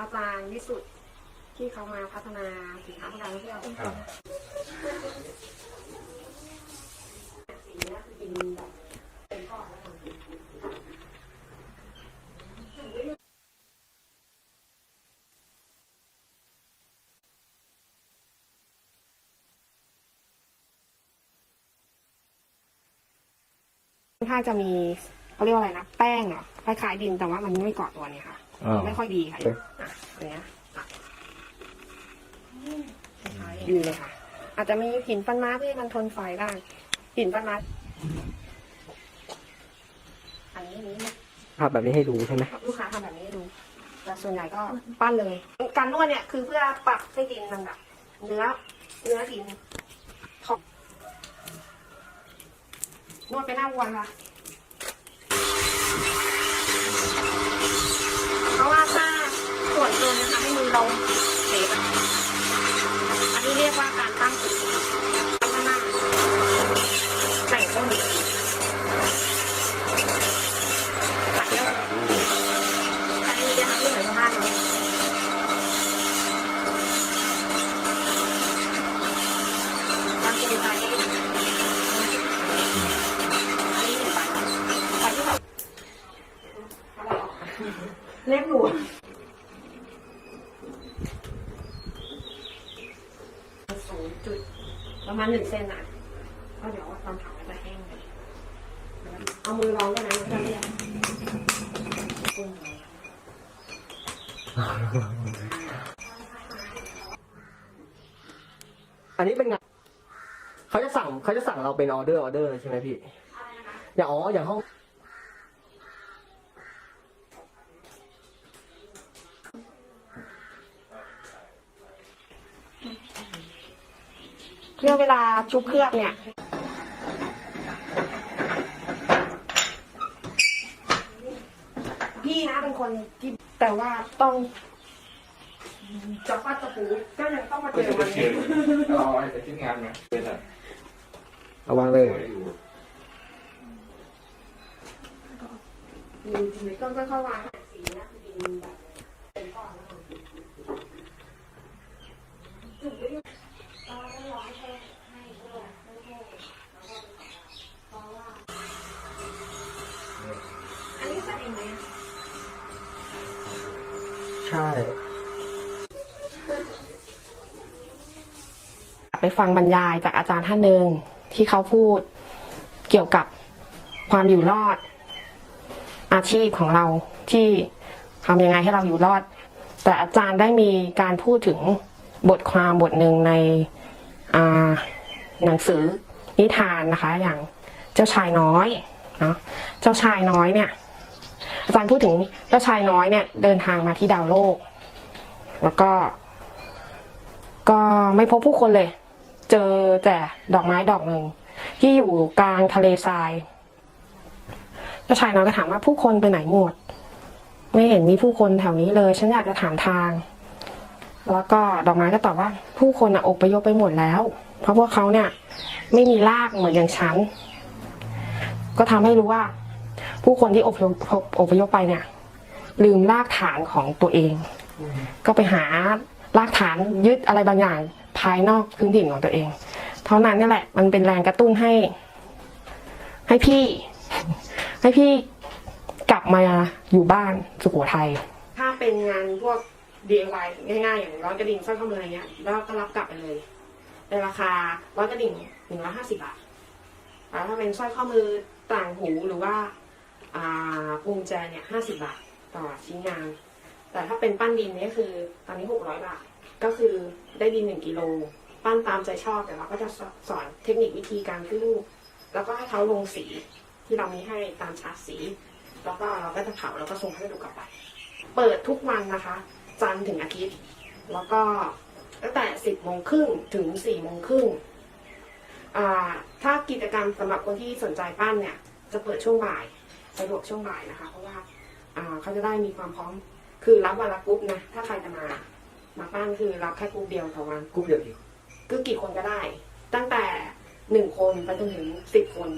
อาจารย์วิสุทธ์ที่เขามาพัฒนาสินค้าทางการท่องเที่ยวครับสีเนี้ยคือกินแบบเป็นก้อนแล้วทำค่อนข้างจะมี เขาเรียกว่าอะไรนะแป้งอะคล้ายๆดินแต่ว่ามันไม่เกาะตัวเนี่ยค่ะอ่าไม่ค่อยดีค่ะโอเคอะอันเนี้ยคล้ายๆดีเลยค่ะ อาจจะมีหินฟันม้าที่มันทนไฟได้หินฟันม้าอันนี้อันนี้ภาพแบบนี้ให้ดูใช่ไหมลูกค้าทำแบบนี้ให้ดูแต่ส่วนใหญ่ก็ปั้นเลย การนวดเนี่ยคือเพื่อปรับให้ดินมันแบบเนื้อเนื้อดินของนวดไปหน้าวัวค่ะ เพราะว่าถ้าส่วนเกินนะคะให้มือเราเสียบอันนี้เรียกว่าการตั้งจุดตั้งหน้าแต่งต้นตัดเยอะอันนี้จะทำให้เหมือนบ้านเราบางคนไปอันนี้หนึ่งไปไปที่แบบอะไรอ อกเล็บหนูศูนย์จุด ประมาณหนึ่งเซนอะก็เดี๋ยวตอนเผามันจะแห้งเลยเอามือรองได้ไมมันจะเรียกกุ้งเลย อันนี้เป็นงานเขาจะสั่งเขาจะสั่งเราเป็นออเดอร์ออเดอร์ใช่ไหมพี่อย่างอ๋ออย่างห้องเรื่องเวลาชุบเครื่องเนี่ย พี่นะเป็น คนที่แต่ว่าต้องจะปัดจะปูก็ยังต้องมาเจอมันเอาไอ้แต่ชิ้นงานมาเป็นอะไรเอาวางเลยอืมก็ค่อยๆวางสีนะคือดินแบบเป็นก้อนแล้วค่ะจุดไว้ด้วยเราต้องรอให้แห้งให้ด้วยให้แห้งแล้วก็เพราะว่าอันนี้ใส่เองไหมอะ ใช่ไปฟังบรรยายจากอาจารย์ท่านหนึ่งที่เขาพูดเกี่ยวกับความอยู่รอด อาชีพของเราที่ทำยังไงให้เราอยู่รอด แต่อาจารย์ได้มีการพูดถึงบทความบทหนึ่งในหนังสือนิทานนะคะ อย่างเจ้าชายน้อยเนาะเจ้าชายน้อยเนี่ย อาจารย์พูดถึงเจ้าชายน้อยเนี่ย เดินทางมาที่ดาวโลก แล้วก็ ก็ไม่พบผู้คนเลย เจอแต่ดอกไม้ดอกหนึ่งที่อยู่กลางทะเลทราย เจ้าชายน้อยก็ถามว่าผู้คนไปไหนหมด ไม่เห็นมีผู้คนแถวนี้เลย ฉันอยากจะถามทาง แล้วก็ดอกไม้ก็ตอบว่า ผู้คนอะอพยพไปหมดแล้ว เพราะพวกเขาเนี่ย ไม่มีรากเหมือนอย่างฉัน ก็ทำให้รู้ว่า ผู้คนที่อพยพอพยพไปเนี่ยลืมรากฐานของตัวเอง ก็ไปหารากฐานยึดอะไรบางอย่างภายนอกพื้นถิ่นของตัวเอง เท่านั้นนี่แหละ มันเป็นแรงกระตุ้นให้ ให้พี่ ให้พี่กลับมาอยู่บ้านสุโขทัยถ้าเป็นงานพวก DIY ง่ายๆ อย่างร้อยกระดิ่งสร้อยข้อมืออะไรเงี้ยแล้วก็รับกลับไปเลยในราคาร้อยกระดิ่งหนึ่งร้อยห้าสิบบาทแล้วถ้าเป็นสร้อยข้อมือต่างหูหรือว่า อ่ากุญแจเนี่ยห้าสิบบาทต่อชิ้นงาน แต่ถ้าเป็นปั้นดินเนี่ยคือตอนนี้หกร้อยบาท ก็คือได้ดินหนึ่งกิโล ปั้นตามใจชอบแต่เราก็จะสอนเทคนิควิธีการขึ้นรูป แล้วก็ให้เขาลงสีที่เรามีให้ตามชาร์ตสี แล้วก็เราก็จะเผาแล้วก็ส่งให้ดูกลับไป เปิดทุกวันนะคะ จันทร์ถึงอาทิตย์ แล้วก็ตั้งแต่สิบโมงครึ่งถึงสี่โมงครึ่งถ้ากิจกรรมสำหรับคนที่สนใจปั้นเนี่ย จะเปิดช่วงบ่าย สะดวกช่วงบ่ายนะคะ เพราะว่าอ่าเขาจะได้มีความพร้อม คือรับวันละกรุ๊ปนะ ถ้าใครจะมา มาปั้นคือรับแค่กรุ๊ปเดียวต่อวันกรุ๊ปเดียวกี่คือกี่คนก็ได้ ตั้งแต่หนึ่งคนไปจนถึงสิบคน